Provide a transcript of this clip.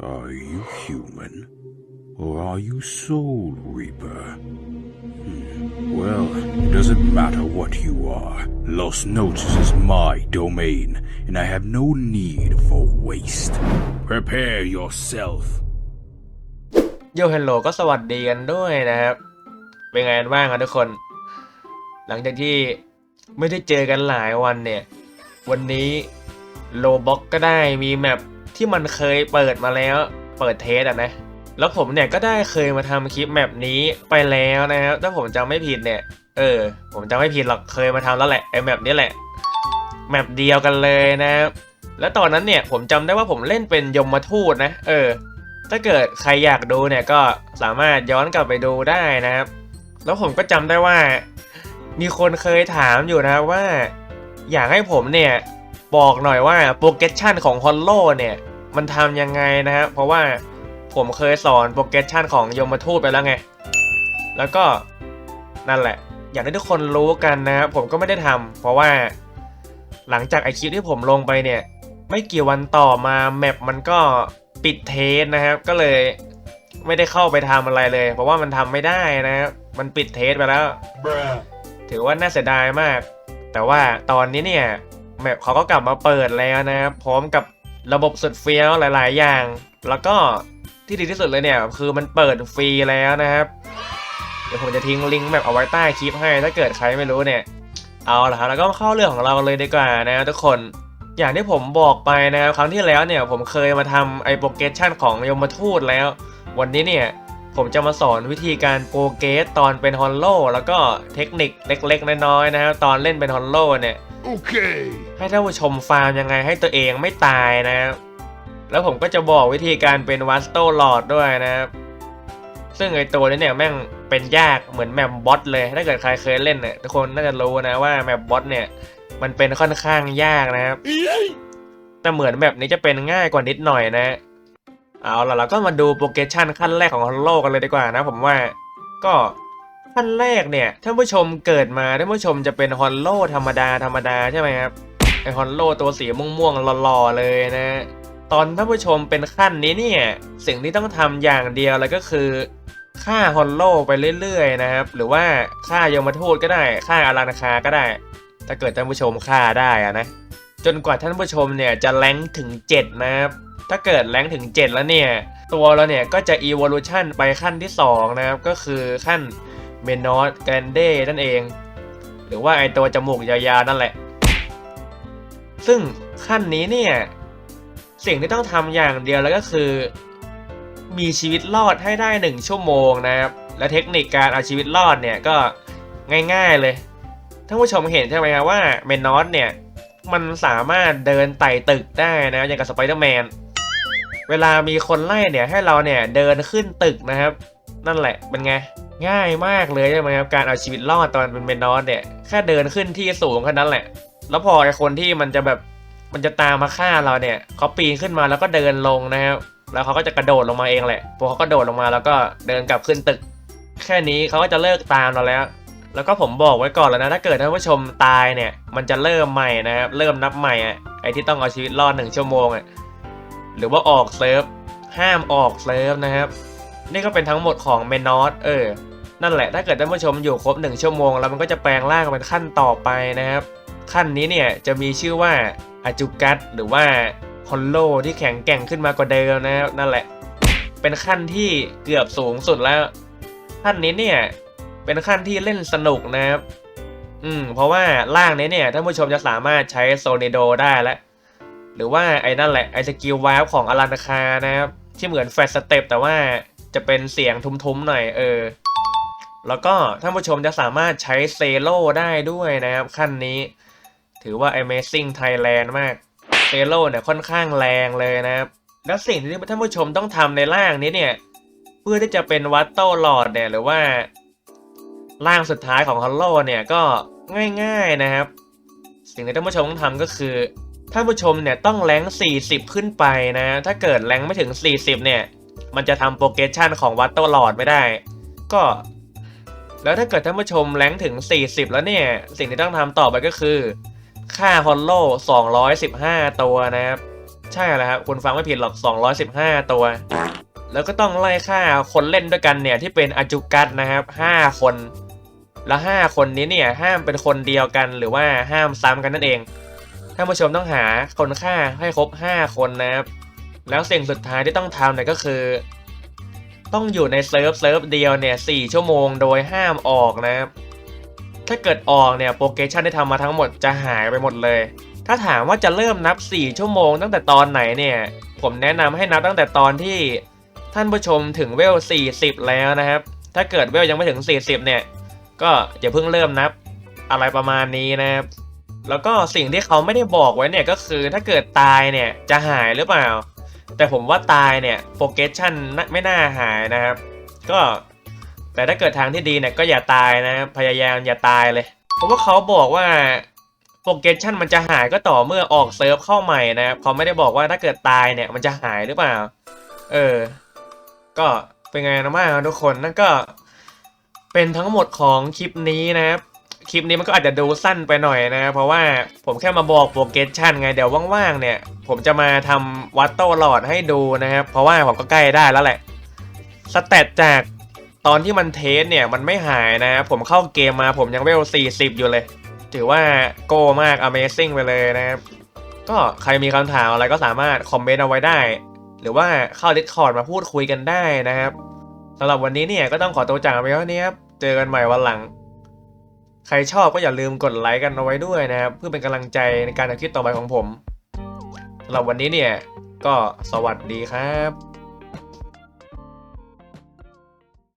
Are you human? Or are you Soul Reaper? Hmm. Well, it doesn't matter what you are. Lost Notes is my domain, and I have no need for waste. Prepare yourself. โยเฮลโหลก็สวัสดีกันด้วยนะครับ เป็นไงกันบ้างครับทุกคน หลังจากที่ไม่ได้เจอกันหลายวันเนี่ย วันนี้โลบ็อกก็ได้มีแมปที่มันเคยเปิดมาแล้วเปิดเทสอะนะ แล้วผมเนี่ยก็ได้เคยมาทำคลิปแมปนี้ไปแล้วนะครับ ถ้าผมจำไม่ผิดเนี่ย เออ ผมจำไม่ผิดหรอกเคยมาทำแล้วแหละไอแมปนี้แหละ แมปเดียวกันเลยนะครับแล้วตอนนั้นเนี่ยผมจำได้ว่าผมเล่นเป็นยมทูตนะ เออ ถ้าเกิดใครอยากดูเนี่ยก็สามารถย้อนกลับไปดูได้นะครับ แล้วผมก็จำได้ว่า มีคนเคยถามอยู่นะว่า อยากให้ผมเนี่ยบอกหน่อยว่าโปรเกชันของฮอลโลเนี่ยมันทำยังไงนะครับเพราะว่าผมเคยสอนโปรเกชันของยมทูตไปแล้วไง แล้วก็นั่นแหละ อยากให้ทุกคนรู้กันนะครับผมก็ไม่ได้ทำเพราะว่า หลังจากไอคลิปที่ผมลงไปเนี่ย ไม่กี่วันต่อมาแมปมันก็ ปิดเทสนะครับ ก็เลยไม่ได้เข้าไปทำอะไรเลย เพราะว่ามันทำไม่ได้นะครับมันปิดเทสไปแล้ว ถือว่าน่าเสียดายมาก แต่ว่าตอนนี้เนี่ยแมปเขาก็กลับมาเปิดแล้วนะครับพร้อมกับระบบสุดเฟี้ยวหลาย ๆ อย่าง แล้วก็ที่ดีที่สุดเลยเนี่ยคือมันเปิดฟรีแล้วนะครับ เดี๋ยวผมจะทิ้งลิงก์แมปเอาไว้ใต้คลิปให้ ถ้าเกิดใครไม่รู้เนี่ย เอาละครับแล้วก็มาเข้าเรื่องของเราเลยดีกว่านะทุกคน อย่างที่ผมบอกไปนะครับครั้งที่แล้วเนี่ยผมเคยมาทำไอโปรเกชันของยมทูตแล้ว วันนี้เนี่ยผมจะมาสอนวิธีการโปรเกสตอนเป็นฮอลโลแล้วก็เทคนิคเล็กๆ น้อยๆนะครับตอนเล่นเป็นฮอลโลเนี่ย Okay. ให้ท่านผู้ชมฟาร์มยังไงให้ตัวเองไม่ตายนะครับแล้วผมก็จะบอกวิธีการเป็นวัสโตลอดด้วยนะครับซึ่งไอตัวนี้เนี่ยแม่งเป็นยากเหมือนแมปบอสเลย ถ้าเกิดใครเคยเล่นเนี่ยทุกคนน่าจะรู้นะว่าแมปบอสเนี่ย มันเป็นค่อนข้างยากนะครับ แต่เหมือนแบบนี้จะเป็นง่ายกว่านิดหน่อยนะ เอาล่ะเราก็มาดูโปรเกชันขั้นแรกของฮอลโลกันเลยดีกว่านะ ผมว่าก็ขั้นแรกเนี่ยท่านผู้ชมเกิดมาท่านผู้ชมจะเป็นฮอลโลธรรมดาธรรมดาใช่ไหมครับไอฮอลโลตัวสีม่วงๆหล่อๆเลยนะ ตอนท่านผู้ชมเป็นขั้นนี้เนี่ย สิ่งที่ต้องทำอย่างเดียวเลยก็คือฆ่าฮอลโลไปเรื่อยๆนะครับ หรือว่าฆ่ายมทูตก็ได้ฆ่าอารานาคาก็ได้ ถ้าเกิดท่านผู้ชมฆ่าได้อะนะจนกว่าท่านผู้ชมเนี่ยจะแรงถึง 7 นะครับ ถ้าเกิดแรงถึง 7 แล้วเนี่ย ตัวเราเนี่ยก็จะ evolution ไปขั้นที่ 2 นะครับ ก็คือขั้น m e n o s Grande นั่นเอง หรือว่าไอตัวจมูกยาวๆ นั่นแหละ ซึ่งขั้นนี้เนี่ย สิ่งที่ต้องทำอย่างเดียวแล้วก็คือ มีชีวิตรอดให้ได้ 1 ชั่วโมงนะครับ และเทคนิคการเอาชีวิตรอดเนี่ยก็ง่ายๆเลย ท่านผู้ชมเห็นใช่ไหมครับว่าเมนนอสเนี่ย มันสามารถเดินไต่ตึกได้นะอย่างกับสไปเดอร์แมนเวลามีคนไล่เนี่ยให้เราเนี่ยเดินขึ้นตึกนะครับ นั่นแหละเป็นไงง่ายมากเลยใช่ไหมครับการเอาชีวิตรอดตอนเป็นเมนอสเนี่ยแค่เดินขึ้นที่สูงแค่นั้นแหละ แล้วพอไอคนที่มันจะแบบมันจะตามมาฆ่าเราเนี่ยเขาปีนขึ้นมาแล้วก็เดินลงนะครับแล้วเขาก็จะกระโดดลงมาเองแหละพอเขากระโดดลงมาแล้วก็เดินกลับขึ้นตึก แค่นี้เขาก็จะเลิกตามเราแล้ว แล้วก็ผมบอกไว้ก่อนแล้วนะ ถ้าเกิดท่านผู้ชมตายเนี่ย มันจะเริ่มใหม่นะครับ เริ่มนับใหม่อะไอที่ต้องเอาชีวิตรอดหนึ่งชั่วโมงอะหรือว่าออกเซิร์ฟ ห้ามออกเซิร์ฟนะครับ นี่ก็เป็นทั้งหมดของเมนอสเออ นั่นแหละ ถ้าเกิดท่านผู้ชมอยู่ครบหนึ่งชั่วโมง แล้วมันก็จะแปลงร่างเป็นขั้นต่อไปนะครับ ขั้นนี้เนี่ยจะมีชื่อว่าอาจูกัสหรือว่าฮอลโลที่แข็งแกร่งขึ้นมากว่าเดิมนะครับนั่นแหละ เป็นขั้นที่เกือบสูงสุดแล้วขั้นนี้เนี่ย เป็นขั้นที่เล่นสนุกนะครับ อืม เพราะว่าร่างนี้เนี่ยท่านผู้ชมจะสามารถใช้โซเนโดได้แล้ว หรือว่าไอ้นั่นแหละไอ้สกิลวาร์ปของอลันคานะครับ ที่เหมือนแฟลชสเต็ปแต่ว่าจะเป็นเสียงทุ้มๆหน่อยเออ แล้วก็ท่านผู้ชมจะสามารถใช้เซโลได้ด้วยนะครับ ขั้นนี้ ถือว่า Amazing Thailand มากเซโลเนี่ยค่อนข้างแรงเลยนะครับ แล้วสิ่งที่ท่านผู้ชมต้องทำในร่างนี้เนี่ย เพื่อที่จะเป็นวัตโตลอดเนี่ยหรือว่า ร่างสุดท้ายของฮอลโลเนี่ยก็ง่ายๆนะครับ สิ่งที่ท่านผู้ชมต้องทำก็คือท่านผู้ชมเนี่ยต้องแรง40 ขึ้นไปนะ ถ้าเกิดแรงไม่ถึง 40 เนี่ย มันจะทำโปรเกรสชันของวัตโตลอดไม่ได้ ก็ แล้วถ้าเกิดท่านผู้ชมแรงถึง 40 แล้วเนี่ย สิ่งที่ต้องทำต่อไปก็คือ ค่าฮอลโล215 ตัวนะครับ ใช่แล้วครับ คุณฟังไม่ผิดหรอก 215 ตัว แล้วก็ต้องไล่ค่าคนเล่นด้วยกันเนี่ยที่เป็นอาจุกัสนะครับ 5 คน แล้ว 5 คนนี้เนี่ยห้ามเป็นคนเดียวกันหรือว่าห้ามซ้ำกันนั่นเองท่านผู้ชมต้องหาคนฆ่าให้ครบ 5 คนนะครับ แล้วสิ่งสุดท้ายที่ต้องทำเนี่ยก็คือ ต้องอยู่ในเซิร์ฟเซิร์ฟเดียวเนี่ยสี่ชั่วโมงโดยห้ามออกนะครับ ถ้าเกิดออกเนี่ยโปรเกรชันที่ทำมาทั้งหมดจะหายไปหมดเลย ถ้าถามว่าจะเริ่มนับ 4 ชั่วโมงตั้งแต่ตอนไหนเนี่ย ผมแนะนำให้นับตั้งแต่ตอนที่ท่านผู้ชมถึงเวล 40 แล้วนะครับ ถ้าเกิดเวลยังไม่ถึง 40 เนี่ย ก็อย่าเพิ่งเริ่มนับอะไรประมาณนี้นะครับ แล้วก็สิ่งที่เขาไม่ได้บอกไว้เนี่ยก็คือถ้าเกิดตายเนี่ยจะหายหรือเปล่า แต่ผมว่าตายเนี่ยโปรเกรสชันไม่น่าหายนะครับ ก็แต่ถ้าเกิดทางที่ดีเนี่ยก็อย่าตายนะพยายามอย่าตายเลย เพราะว่าเขาบอกว่าโปรเกชันมันจะหายก็ต่อเมื่อออกเซิร์ฟเข้าใหม่นะครับเขาไม่ได้บอกว่าถ้าเกิดตายเนี่ยมันจะหายหรือเปล่า เออ ก็เป็นไงนะบ้างครับทุกคนนั่นก็ เป็นทั้งหมดของคลิปนี้นะครับคลิปนี้มันก็อาจจะดูสั้นไปหน่อยนะ เพราะว่าผมแค่มาบอกโปรเกรชันไงเดี๋ยวว่างๆเนี่ย ผมจะมาทำวัตโตหลอดให้ดูนะครับ เพราะว่าผมก็ใกล้ได้แล้วแหละสเตตจากตอนที่มันเทสเนี่ยมันไม่หายนะ ผมเข้าเกมมาผมยังเวล 40 อยู่เลย ถือว่าโกมาก Amazing ไปเลยนะครับ ก็ใครมีคำถามอะไรก็สามารถคอมเมนต์เอาไว้ได้ หรือว่าเข้า Discord มาพูดคุยกันได้นะครับ สำหรับวันนี้เนี่ยก็ต้องขอตัวจากไปเท่านี้ครับ เจอกันใหม่วันหลัง ใครชอบก็อย่าลืมกดไลค์กันเอาไว้ด้วยนะครับ เพื่อเป็นกำลังใจในการทำคลิปต่อไปของผมสำหรับวันนี้เนี่ยก็สวัสดีครับ